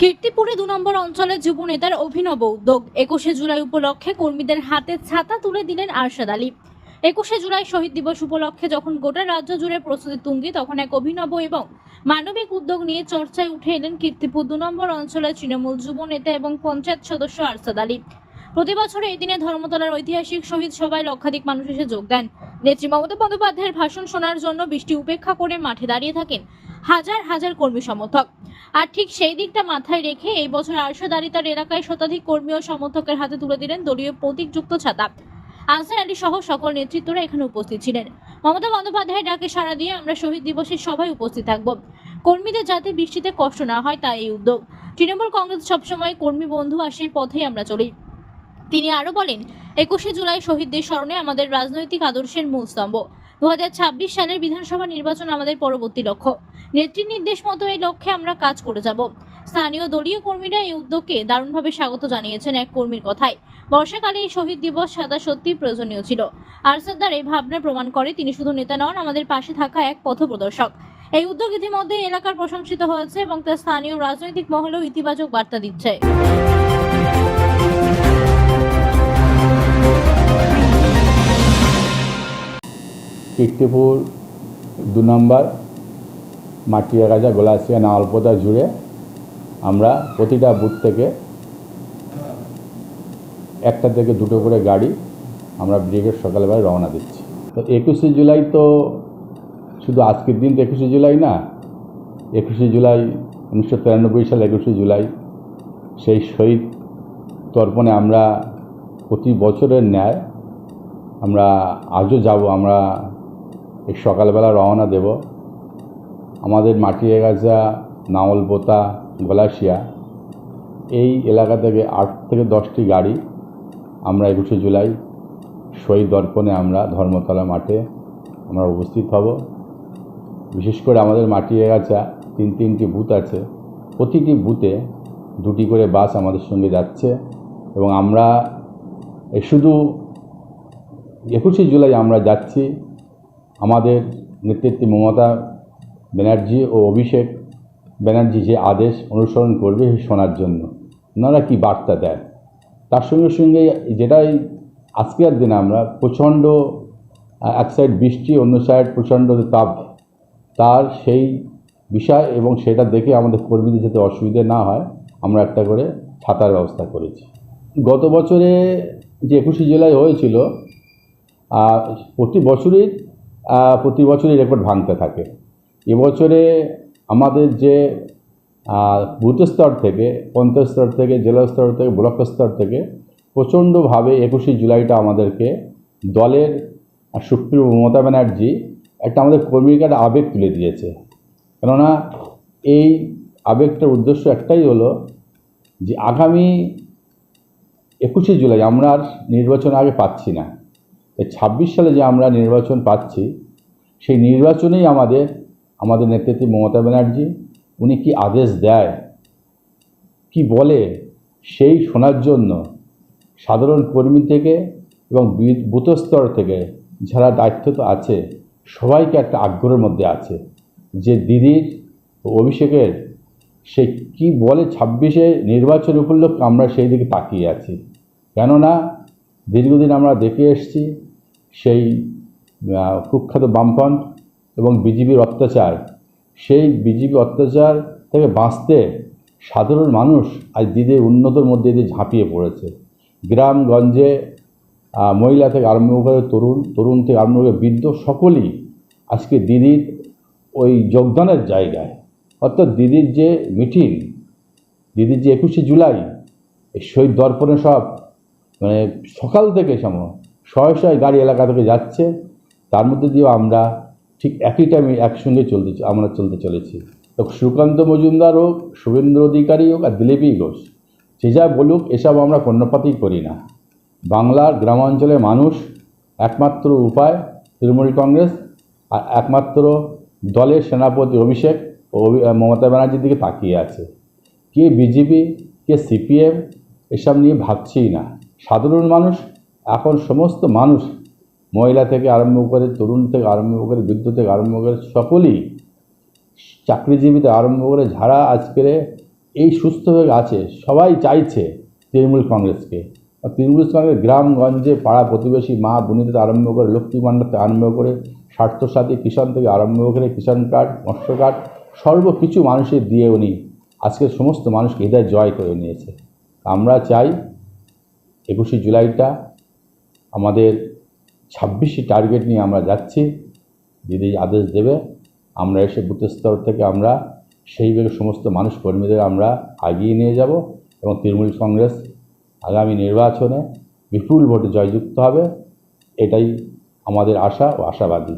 কীর্তিপুরে দু নম্বর অঞ্চলের যুব নেতার অভিনব উদ্যোগ। একুশে জুলাই উপলক্ষে কর্মীদের হাতে ছাতা তুলে দিলেন আরশাদ আলী। একুশে জুলাই শহীদ দিবস উপলক্ষে যখন গোটা রাজ্য জুড়ে প্রস্তুতি তুঙ্গি, তখন এক অভিনব এবং মানবিক উদ্যোগ নিয়ে চর্চায় উঠে এলেন কীর্তিপুর দু নম্বর অঞ্চলের তৃণমূল যুব নেতা এবং পঞ্চায়েত সদস্য আরশাদ আলী। প্রতি বছর এই দিনে ধর্মতলার ঐতিহাসিক শহীদ সভায় লক্ষাধিক মানুষ এসে যোগ দেন। নেত্রী মমতা বন্দ্যোপাধ্যায়ের ভাষণ শোনার জন্য বৃষ্টি উপেক্ষা করে মাঠে দাঁড়িয়ে থাকেন হাজার হাজার কর্মী সমর্থক। আর ঠিক সেই দিকটা মাথায় রেখে এই বছর আরশাদ আলী এলাকায় শতাধিক কর্মী ও সমর্থকের হাতে তুলে দিলেন দলীয় প্রতীকযুক্ত ছাতা। আনসার আলী সহ সকল নেতৃত্বরা এখানে উপস্থিত ছিলেন। মমতা বন্দ্যোপাধ্যায়ের ডাকে সাড়া দিয়ে আমরা শহীদ দিবসের সভায় উপস্থিত থাকব। কর্মীদের যাতে বৃষ্টিতে কষ্ট না হয় তাই এই উদ্যোগ। তৃণমূল কংগ্রেস সবসময় কর্মী বন্ধু আসের পথেই আমরা চলি। তিনি আরও বলেন, একুশে জুলাই শহীদদের স্মরণে আমাদের রাজনৈতিক আদর্শের মূল স্তম্ভ। দু সালের বিধানসভা নির্বাচন আমাদের পরবর্তী লক্ষ্য। নেত্রীর নির্দেশ মতো এই লক্ষ্যে আমরা কাজ করে যাব। স্থানীয় দলীয় কর্মীরা এই উদ্যোগকে দারুণভাবে স্বাগত জানিয়েছেন এক কর্মীর কথায়। বর্ষাকালে এই শহীদ দিবস সাদা সত্যি প্রয়োজনীয় ছিল। আরসাদার এই ভাবনা প্রমাণ করে তিনি শুধু নেতা নন, আমাদের পাশে থাকা এক পথপ্রদর্শক। এই উদ্যোগ ইতিমধ্যে এলাকার প্রশংসিত হয়েছে এবং তা স্থানীয় রাজনৈতিক মহলেও ইতিবাচক বার্তা দিচ্ছে। কীর্তিপুর দু নম্বর মাটিয়াগাজা গোলাসিয়া, নাওয়ালপোতা জুড়ে আমরা প্রতিটা বুথ থেকে একটা থেকে দুটো করে গাড়ি আমরা ব্রিগেড সকালবেলা রওনা দিচ্ছি। তো একুশে জুলাই তো শুধু আজকের দিন তো একুশে জুলাই না, একুশে জুলাই উনিশশো তিরানব্বই সাল একুশে জুলাই, সেই শহীদ তর্পণে আমরা প্রতি বছরের ন্যায় আমরা আজও যাব, আমরা এই সকালবেলা রওনা দেব। আমাদের মাটিয়াগাছা, নাওলপোতা গলাশিয়া এই এলাকা থেকে আট থেকে দশটি গাড়ি আমরা একুশে জুলাই শহীদ দর্পণে আমরা ধর্মতলা মাঠে আমরা উপস্থিত হব। বিশেষ করে আমাদের মাটিয়াগাছা তিন তিনটি বুথ আছে। প্রতিটি বুথে দুটি করে বাস আমাদের সঙ্গে যাচ্ছে এবং আমরা শুধু একুশে জুলাই আমরা যাচ্ছি আমাদের নেতৃত্বে মমতা ব্যানার্জি ও অভিষেক ব্যানার্জি যে আদেশ অনুসরণ করবে সে শোনার জন্য। ওনারা কি বার্তা দেয় তার সঙ্গে সঙ্গে যেটাই আজকের দিনে আমরা, প্রচণ্ড এক সাইড বৃষ্টি, অন্য সাইড প্রচণ্ড তাপ, তার সেই বিষয় এবং সেটা দেখে আমাদের কর্মীদের যাতে অসুবিধে না হয়, আমরা একটা করে ছাতার ব্যবস্থা করেছি। গত বছরে যে একুশে জুলাই হয়েছিল প্রতি বছরই প্রতি বছরই রেকর্ড ভাঙতে থাকে। এবছরে আমাদের যে বুথ স্তর থেকে, পঞ্চায়েত স্তর থেকে, জেলা স্তর থেকে, ব্লক স্তর থেকে প্রচণ্ডভাবে একুশে জুলাইটা আমাদেরকে দলের সুপ্রিয় মমতা ব্যানার্জি একটা আমাদের কর্মীকে একটা আবেগ তুলে দিয়েছে। কেননা এই আবেগটার উদ্দেশ্য একটাই হলো যে আগামী একুশে জুলাই আমরা আর নির্বাচন আগে পাচ্ছি না। এই ছাব্বিশ সালে যে আমরা নির্বাচন পাচ্ছি, সেই নির্বাচনেই আমাদের আমাদের নেতৃত্বে মমতা ব্যানার্জি, উনি কি আদেশ দেয়, কি বলে, সেই শোনার জন্য সাধারণ কর্মী থেকে এবং বুথস্তর থেকে যারা দায়িত্ব তো আছে, সবাইকে একটা আগ্রহের মধ্যে আছে যে দিদির অভিষেকের সে কি বলে ছাব্বিশে নির্বাচন উপলক্ষে আমরা সেই দিকে তাকিয়ে আছি। কেননা, দীর্ঘদিন আমরা দেখে এসেছি সেই কুখ্যাত বামফ্রন্ট এবং বিজেপির অত্যাচার। সেই বিজেপি অত্যাচার থেকে বাঁচতে সাধারণ মানুষ আজ দিদির উন্নতর মধ্যে দিয়ে ঝাঁপিয়ে পড়েছে। গ্রামগঞ্জে মহিলা থেকে আরম্ভ করে তরুণ তরুণ থেকে আরম্ভ করে বৃদ্ধ সকলেই আজকে দিদির ওই যোগদানের জায়গায়। অর্থাৎ দিদির যে মিটিং, দিদির যে একুশে জুলাই, এই শহীদ দর্পণে সব মানে সকাল থেকে সম শয়ে শয়ে গাড়ি এলাকা থেকে যাচ্ছে, তার মধ্যে দিয়েও আমরা ঠিক একই টাইমে একসঙ্গে চলতে আমরা চলতে চলেছি। তো সুকান্ত মজুমদার হোক শুভেন্দ্র অধিকারী হোক আর দিলীপই ঘোষ, যে যা বলুক এসব আমরা কর্ণপাতই করি না। বাংলার গ্রামাঞ্চলের মানুষ একমাত্র উপায় তৃণমূল কংগ্রেস আর একমাত্র দলের সেনাপতি অভিষেক ও মমতা ব্যানার্জির দিকে তাকিয়ে আছে। কে বিজেপি, কে সিপিএম, এসব নিয়ে ভাবছেই না। সাধারণ মানুষ এখন সমস্ত মানুষ মহিলা থেকে আরম্ভ করে তরুণ থেকে আরম্ভ করে বৃদ্ধ থেকে আরম্ভ করে সকলেই চাকরিজীবীতে আরম্ভ করে যারা আজকের এই সুস্থভাবে আছে, সবাই চাইছে তৃণমূল কংগ্রেসকে। তৃণমূল কংগ্রেস গ্রামগঞ্জে পাড়া প্রতিবেশী মা বোনিতে আরম্ভ করে, লক্ষ্মী ভাণ্ডার থেকে আরম্ভ করে স্বার্থসাথী কিষাণ থেকে আরম্ভ করে, কিষাণ কার্ড, মৎস্য কার্ড, সর্বকিছু মানুষের দিয়ে উনি আজকে সমস্ত মানুষকে হৃদয় জয় করে নিয়েছে। আমরা চাই একুশে জুলাইটা আমাদের ছাব্বিশটি টার্গেট নিয়ে আমরা যাচ্ছি। দিদি আদেশ দেবে, আমরা এসে বুথ স্তর থেকে আমরা সেইভাবে সমস্ত মানুষ কর্মীদের আমরা আগিয়ে নিয়ে যাব এবং তৃণমূল কংগ্রেস আগামী নির্বাচনে বিপুল ভোটে জয়যুক্ত হবে। এটাই আমাদের আশা ও আশাবাদী।